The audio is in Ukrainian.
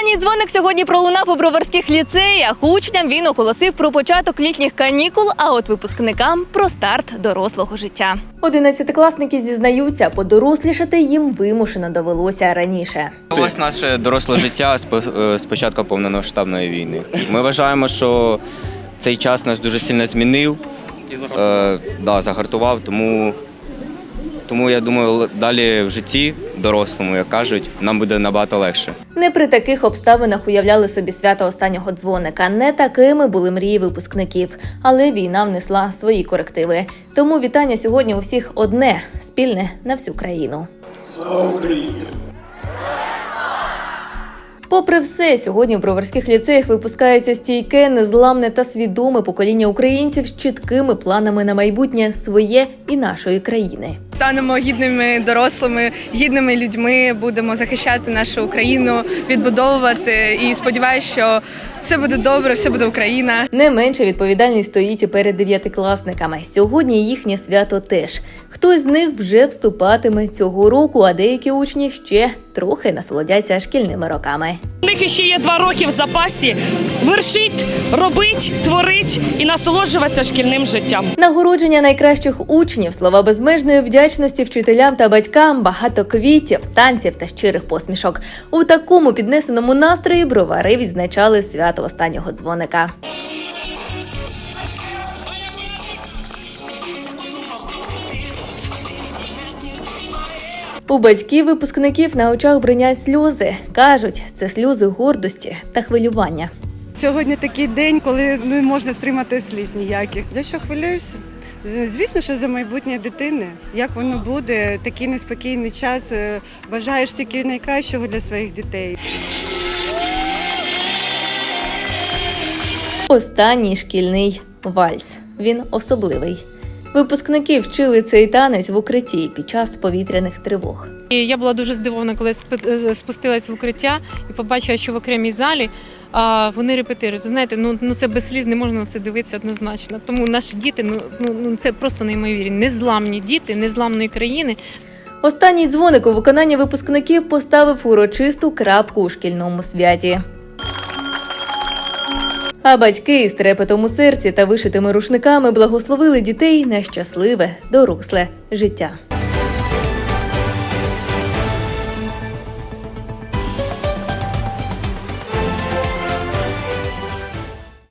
Останній дзвоник сьогодні пролунав у броварських ліцеях. Учням він оголосив про початок літніх канікул, а от випускникам про старт дорослого життя. Одинадцятикласники зізнаються, подорослішати їм вимушено довелося раніше. Ось наше доросле життя з е, початку повномасштабної війни. Ми вважаємо, що цей час нас дуже сильно змінив. Е, да, загартував, тому, тому я думаю, далі в житті, дорослому, як кажуть, нам буде набагато легше. Не при таких обставинах уявляли собі свято останнього дзвоника. Не такими були мрії випускників, але війна внесла свої корективи. Тому вітання сьогодні у всіх одне спільне на всю країну. Слава Україні! Попри все, сьогодні в броварських ліцеях випускається стійке, незламне та свідоме покоління українців з чіткими планами на майбутнє своє і нашої країни. Станемо гідними дорослими, гідними людьми, будемо захищати нашу Україну, відбудовувати. І сподіваюся, що все буде добре, все буде Україна. Не менше відповідальність стоїть і перед дев'ятикласниками. Сьогодні їхнє свято теж. Хтось з них вже вступатиме цього року, а деякі учні ще трохи насолодяться шкільними роками. У них ще є два роки в запасі вершить, робить, творить і насолоджуватися шкільним життям. Нагородження найкращих учнів, слова безмежної вдячності вчителям та батькам, багато квітів, танців та щирих посмішок. У такому піднесеному настрої бровари відзначали свято останнього дзвоника. У батьків випускників на очах бринять сльози. кажуть, це сльози гордості та хвилювання. Сьогодні такий день, коли не можна стримати сліз ніяких. За що хвилююся? Звісно, що за майбутнє дитини. Як воно буде, такий неспокійний час. е, Бажаєш тільки найкращого для своїх дітей. Останній шкільний вальс. Він особливий. Випускники вчили цей танець в укритті під час повітряних тривог. І я була дуже здивована, коли е, спустилась в укриття і побачила, що в окремій залі а, вони репетирують. Знаєте, ну, ну це без сліз не можна на це дивитися однозначно. Тому наші діти, ну, ну, ну це просто неймовірні. Незламні діти, незламної країни. Останній дзвоник у виконанні випускників поставив урочисту крапку у шкільному святі. А батьки з трепетом у серці та вишитими рушниками благословили дітей на щасливе, доросле життя.